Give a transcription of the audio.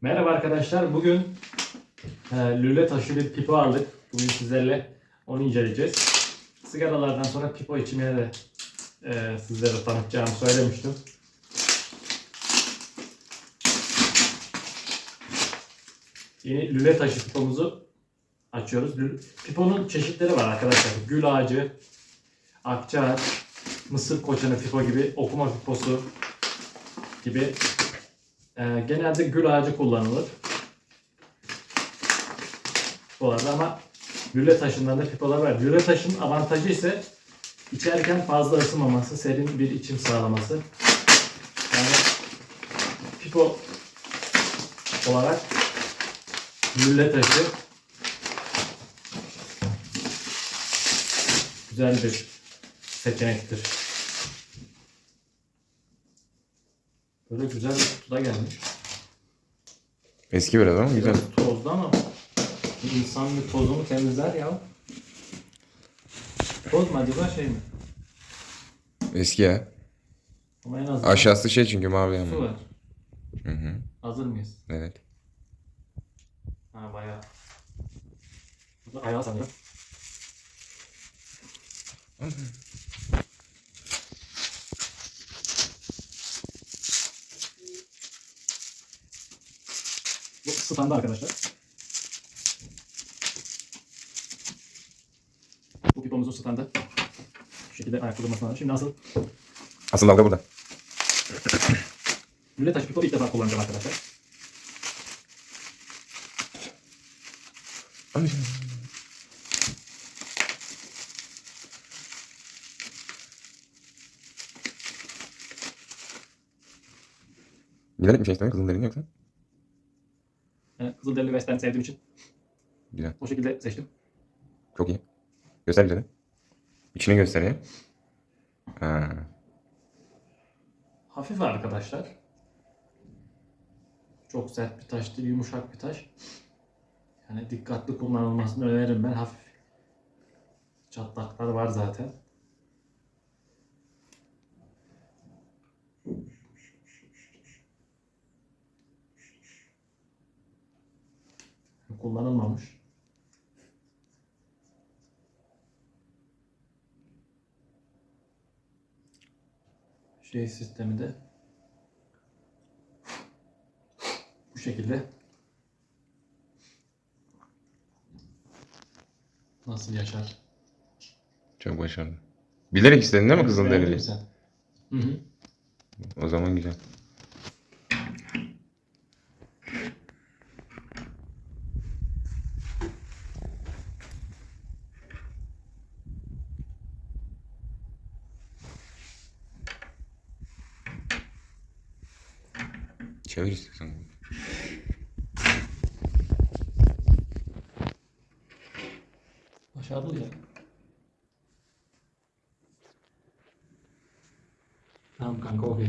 Merhaba arkadaşlar. Bugün e, lüle taşı bir pipo aldık. Bugün sizlerle onu inceleyeceğiz. Sigaralardan sonra pipo içmeye de e, sizlere tanıtacağımı söylemiştim. Yeni lüle taşı pipomuzu açıyoruz. Piponun çeşitleri var arkadaşlar. Gül ağacı, akçaağaç, mısır koçanı pipo gibi, okuma piposu gibi ee, genelde gül ağacı kullanılır. Bu arada ama lüle taşından da pipolar var. Lüle taşın avantajı ise içerken fazla ısınmaması, serin bir içim sağlaması. Yani pipo olarak lüle taşı güzel bir seçenektir. Böyle güzel bir kutuda gelmiş. Eski biraz ama güzel. Biraz tozlu ama insan bir tozunu temizler ya. Toz mu acaba şey mi? Eski ya. Ama en azından Aşağısı şey çünkü mavi su ama. var. Hı hı. Hazır mıyız? Evet. Ha bayağı. Bu da ayağı sanırım. Bu standa arkadaşlar. Bu pipomuzun standı. Şu şekilde ayak durmasına var. Şimdi nasıl Asıl dalga burada. Lüle taşı pipo ilk defa kullanacağım arkadaşlar. Bilerek mi şey istedim kızın derini yoksa? Kızılderili Western sevdiğim için Güzel. o şekilde seçtim. Çok iyi. Göster bize de. İçini göstereyim. Ha. Hafif arkadaşlar. Çok sert bir taş değil, yumuşak bir taş. Yani dikkatli kullanılmasını öneririm ben. Hafif çatlaklar var zaten. Kullanılmamış. Şey sistemi de bu şekilde nasıl yaşar? Çok başarılı. Bilerek istedin değil mi kızın Beğendin mi sen? Hı hı. O zaman güzel. Çevir istiyorsan. Başarılı ya. Tamam kanka okey.